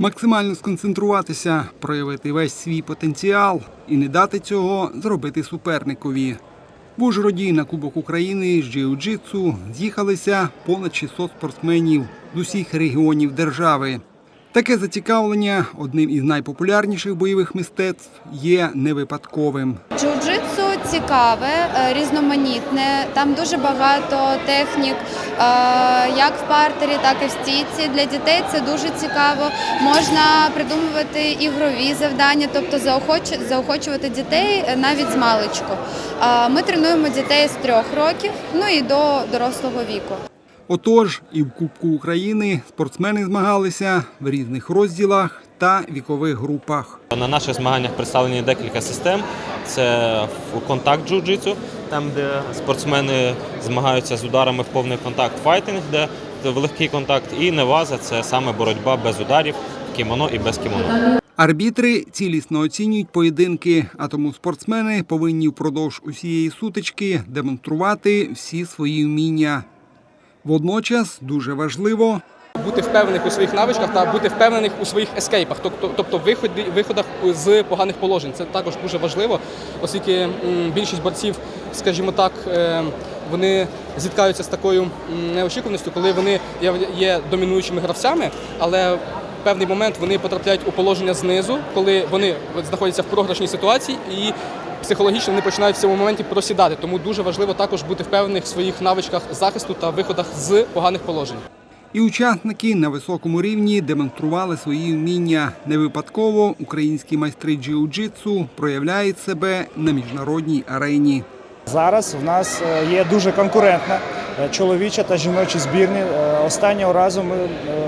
Максимально сконцентруватися, проявити весь свій потенціал і не дати цього зробити суперникові. В Ужгороді на Кубок України з джиу-джитсу з'їхалися понад 600 спортсменів з усіх регіонів держави. Таке зацікавлення одним із найпопулярніших бойових мистецтв є не випадковим. Джиу-джитсу цікаве, е, різноманітне. Там дуже багато технік, е, як в партері, так і в стійці. Для дітей це дуже цікаво. Можна придумувати ігрові завдання, тобто заохоч- заохочувати дітей навіть з маличку. Е, Ми тренуємо дітей з трьох років, ну і до дорослого віку. Отож, і в Кубку України спортсмени змагалися в різних розділах та вікових групах. На наших змаганнях представлені декілька систем. Це контакт джиу-джитсу, там де спортсмени змагаються з ударами в повний контакт файтинг, де в легкий контакт, і неваза це саме боротьба без ударів, кімоно і без кімоно. Арбітри цілісно оцінюють поєдинки, а тому спортсмени повинні впродовж усієї сутички демонструвати всі свої вміння. Водночас дуже важливо бути впевнених у своїх навичках та бути впевнених у своїх ескейпах, тобто, тобто виходах з поганих положень. Це також дуже важливо, оскільки більшість борців, скажімо так, е, вони зіткаються з такою неочікуваністю, коли вони є домінуючими гравцями, але в певний момент вони потрапляють у положення знизу, коли вони знаходяться в програшній ситуації і психологічно вони починають в цьому моменті просідати. Тому дуже важливо також бути впевнених в своїх навичках захисту та виходах з поганих положень. і учасники на високому рівні демонстрували свої вміння. Не випадково українські майстри джиу-джитсу проявляють себе на міжнародній арені. Зараз в нас е, є дуже конкурентна е, чоловіча та жіночі збірні. Е, Останнього разу ми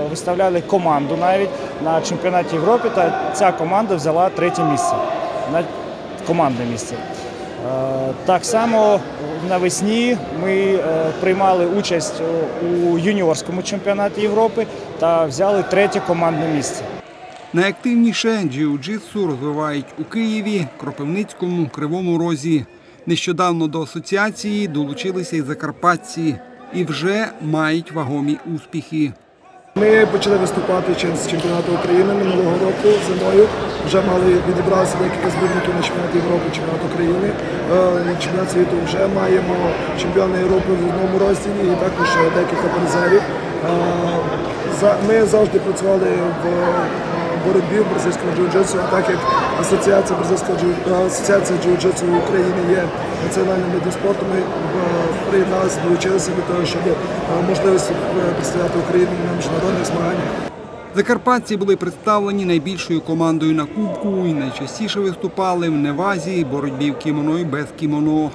виставляли команду навіть на чемпіонаті Європи, та ця команда взяла третє місце на командне місце. Е, Так само навесні ми е, приймали участь у юніорському чемпіонаті Європи та взяли третє командне місце. Найактивніше джиу-джитсу розвивають у Києві, Кропивницькому, Кривому Розі. Нещодавно до асоціації долучилися і закарпатці і вже мають вагомі успіхи. Ми почали виступати через чемпіонату України минулого року зимою. Вже мали відібралися декілька збірників на чемпіонат Європи, чемпіонат України. Е, на Чемпіонат світу вже маємо чемпіона Європи в одному розділі і також е, декілька призерів. Е, Ми завжди працювали в боротьбі в бразильському джиу-джитсу, а так як асоціація бразильського асоціація джиу-джитсу в Україні є національним видом спорту, ми приєдналися, долучилися до того, щоб е, можливості е, представляти Україну на міжнародних змаганнях. Закарпатці були представлені найбільшою командою на кубку і найчастіше виступали в невазі, боротьбі в кімоно і без кімоно.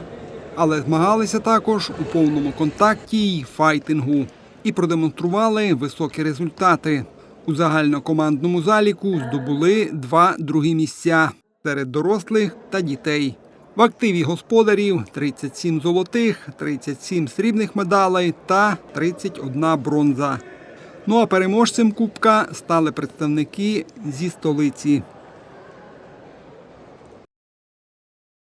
Але змагалися також у повному контакті й файтингу і продемонстрували високі результати. У загальнокомандному заліку здобули два другі місця серед дорослих та дітей. В активі господарів 37 золотих, 37 срібних медалей та 31 бронза. Ну а переможцем Кубка стали представники зі столиці.